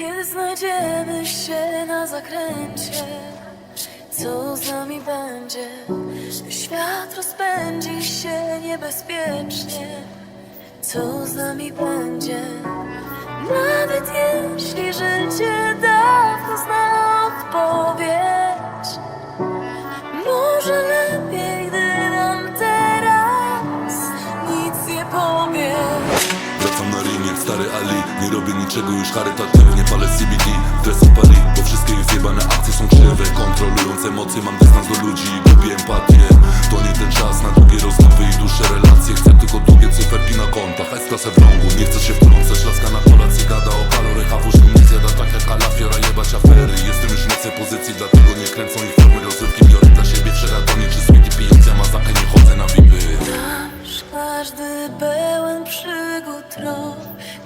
Kiedy znajdziemy się na zakręcie Co z nami będzie? Świat rozpędzi się niebezpiecznie Co z nami będzie? Nawet jeśli życie stary Ali. Nie robię niczego już charytatywnie Palę CBD, dres w Paris Bo wszystkie już zjebane akcje są krzywe. Kontrolując emocje, mam dystans do ludzi i Lubię empatię. To nie ten czas na długie rozmowy i dłuższe relacje. Chcę tylko długie cyferki na kontach. S-klasę w rągu, nie chcę się wtrącać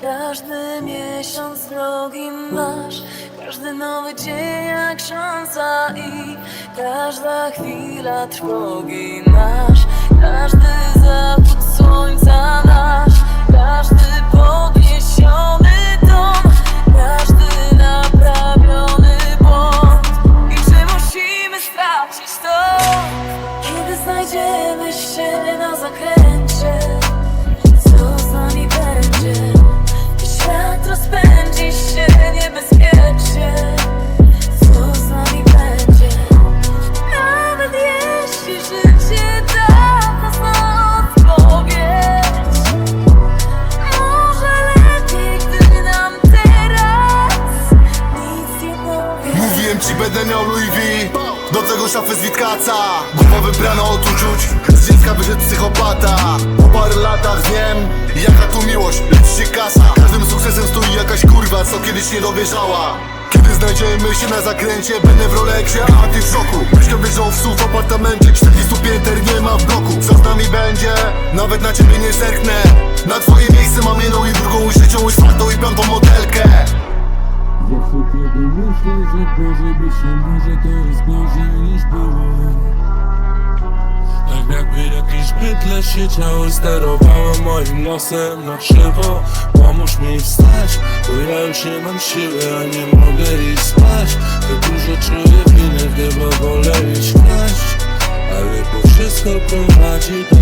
Każdy miesiąc drogi masz Każdy nowy dzień jak szansa i Każda chwila trwogi nasz Każdy zachód słońca nasz Każdy podniesiony ton Każdy naprawiony błąd. I czy musimy stracić to? Kiedy znajdziemy się na zakręcie Louis V. Do tego szafy z Witkaca. Głowa wybrana od uczuć Z dziecka wyszedł psychopata. Po parę latach wiem Jaka tu miłość, lecz się kasa. Każdym sukcesem stoi jakaś kurwa Co kiedyś nie dowierzała. Kiedy znajdziemy się na zakręcie, będę w Rolexie, a ty w szoku. Mieszkam wieżowców w apartamencie, 40 pięter nie ma w bloku. Co z nami będzie? Nawet na ciebie nie zerknę. Na twoje miejsce mam jedną i drugą, i trzecią, i czwartą, i piątą modelkę Zawsze kiedy myślę, że gorzej być nie może, to jest gorzej niż było. Tak jakby jakieś bydle siedziało, sterowało moim losem na krzywo. Pomóż mi wstać, bo ja już nie mam siły, a nie mogę iść spać. To dużo czuję winy, gdy wolę iść kraść Ale to wszystko prowadzi do